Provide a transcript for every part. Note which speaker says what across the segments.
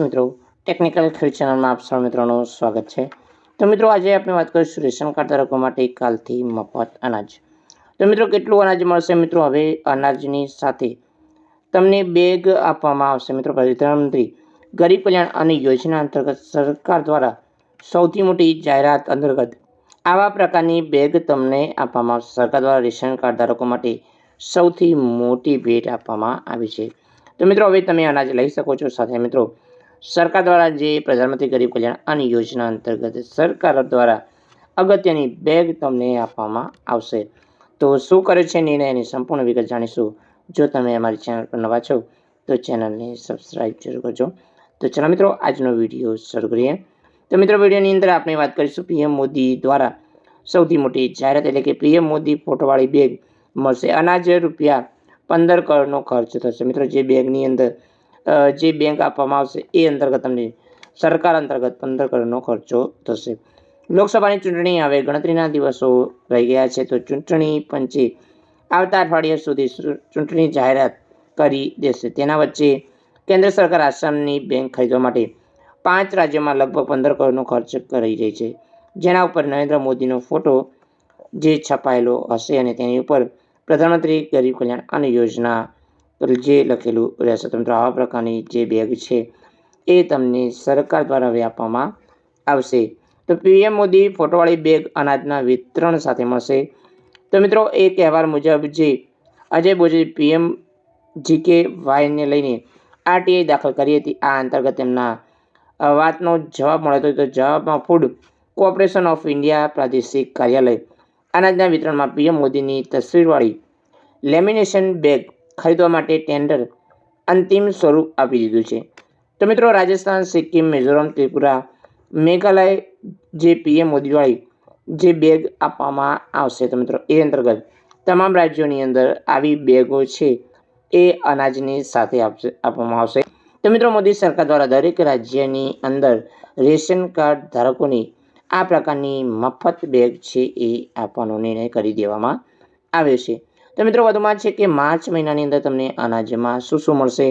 Speaker 1: મિત્રો ટેકનિકલ ખેડ ચેનલમાં આપ સૌ મિત્રોનું સ્વાગત છે. તો મિત્રો, આજે આપણે વાત કરીશું રેશન કાર્ડ ધારકો માટે કાલથી મફત અનાજ. તો મિત્રો, કેટલું અનાજ મળશે? મિત્રો, હવે અનાજની સાથે તમને બેગ આપવામાં આવશે. મિત્રો પ્રધાનમંત્રી ગરીબ કલ્યાણ અને યોજના અંતર્ગત સરકાર દ્વારા સૌથી મોટી જાહેરાત અંતર્ગત આવા પ્રકારની બેગ તમને આપવામાં આવશે. સરકાર દ્વારા રેશન કાર્ડ ધારકો માટે સૌથી મોટી ભેટ આપવામાં આવી છે. તો મિત્રો, હવે તમે અનાજ લઈ શકો છો. સાથે મિત્રો સરકાર દ્વારા જે પ્રધાનમંત્રી ગરીબ કલ્યાણ અન્ન યોજના અંતર્ગત સરકાર દ્વારા અગત્યની બેગ તમને આપવામાં આવશે. તો શું કરે છે નિર્ણય એની સંપૂર્ણ વિગત જાણીશું. જો તમે અમારી ચેનલ પર નવા છો, તો ચેનલને સબસ્ક્રાઈબ જરૂર કરજો. તો ચાલો મિત્રો, આજનો વીડિયો શરૂ કરીએ. તો મિત્રો, વિડીયોની અંદર આપણે વાત કરીશું પીએમ મોદી દ્વારા સૌથી મોટી જાહેરાત એટલે કે પીએમ મોદી ફોટોવાળી બેગ મળશે. અનાજ રૂપિયા પંદર કરોડનો ખર્ચ થશે. મિત્રો, જે બેગની અંદર જે બેંક આપવામાં આવશે એ અંતર્ગત તમને સરકાર અંતર્ગત પંદર કરોડનો ખર્ચો થશે. લોકસભાની ચૂંટણી હવે ગણતરીના દિવસો રહી ગયા છે, તો ચૂંટણી પંચે આવતા અઠવાડિયા સુધી ચૂંટણી જાહેરાત કરી દેશે. તેના વચ્ચે કેન્દ્ર સરકાર આસામની બેંક ખરીદવા માટે પાંચ રાજ્યોમાં લગભગ પંદર કરોડનો ખર્ચ કરી રહી છે. જેના ઉપર નરેન્દ્ર મોદીનો ફોટો જે છપાયેલો હશે અને તેની ઉપર પ્રધાનમંત્રી ગરીબ કલ્યાણ અન્ન યોજના જે લખેલું રહેશે, તો આવા પ્રકારની જે બેગ છે, એ તમને સરકાર દ્વારા હવે આપવામાં આવશે. તો પીએમ મોદી ફોટોવાળી બેગ અનાજના વિતરણ સાથે મળશે. તો મિત્રો, એ કહેવાર મુજબ જે અજય બોજે પીએમ જીકે વાયને લઈને આરટીઆઈ દાખલ કરી હતી, આ અંતર્ગત તેમના વાતનો જવાબ મળ્યો હતો. તો જવાબમાં ફૂડ કોઓપરેશન ઓફ ઇન્ડિયા પ્રાદેશિક કાર્યાલય અનાજના વિતરણમાં પીએમ મોદીની તસવીરવાળી લેમિનેશન બેગ ખરીદવા માટે ટેન્ડર અંતિમ સ્વરૂપ આપી દીધું છે. તો મિત્રો, રાજસ્થાન, સિક્કિમ, મિઝોરમ, ત્રિપુરા, મેઘાલય જે પીએમ મોદીવાળી જે બેગ આપવામાં આવશે તો મિત્રો, એ અંતર્ગત તમામ રાજ્યોની અંદર આવી બેગો છે એ અનાજની સાથે આપશે, આપવામાં આવશે. તો મિત્રો, મોદી સરકાર દ્વારા દરેક રાજ્યની અંદર રેશન કાર્ડ ધારકોની આ પ્રકારની મફત બેગ છે એ આપવાનો નિર્ણય કરી દેવામાં આવ્યો છે. તો મિત્રો વધુમાં છે કે માર્ચ મહિનાની અંદર તમને અનાજમાં શું શું મળશે?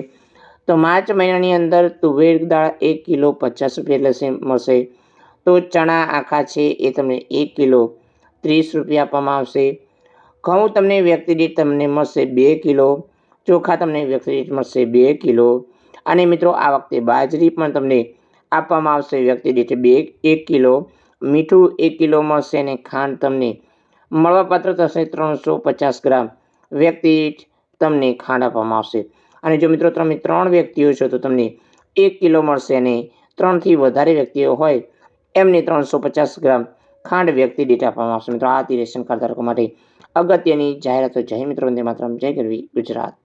Speaker 1: તો માર્ચ મહિનાની અંદર તુવેર દાળ એક કિલો, પચાસ રૂપિયા લેશે મળશે. તો ચણા આખા છે એ તમને એક કિલો, ત્રીસ રૂપિયા આપવામાં આવશે. ઘઉં તમને વ્યક્તિ દીઠ તમને મળશે બે કિલો, ચોખા તમને વ્યક્તિ દીઠ મળશે બે કિલો. અને મિત્રો આ વખતે બાજરી પણ તમને આપવામાં આવશે વ્યક્તિ દીઠ બે, એક કિલો. મીઠું એક કિલો મળશે અને ખાંડ તમને મળવાપાત્ર થશે ત્રણસો પચાસ ગ્રામ. વ્યક્તિ તમને ખાંડ આપવામાં આવશે. અને જો મિત્રો તમે ત્રણ વ્યક્તિઓ છો, તો તમને એક કિલો મળશે અને ત્રણથી વધારે વ્યક્તિઓ હોય, એમને ત્રણસો પચાસ ગ્રામ ખાંડ વ્યક્તિ દીઠ આપવામાં આવશે. મિત્રો, આ રેશન કાર્ડ ધારકો માટે અગત્યની જાહેરાતો. જય મિત્રો, વંદે માત્ર જય ગરવી ગુજરાત.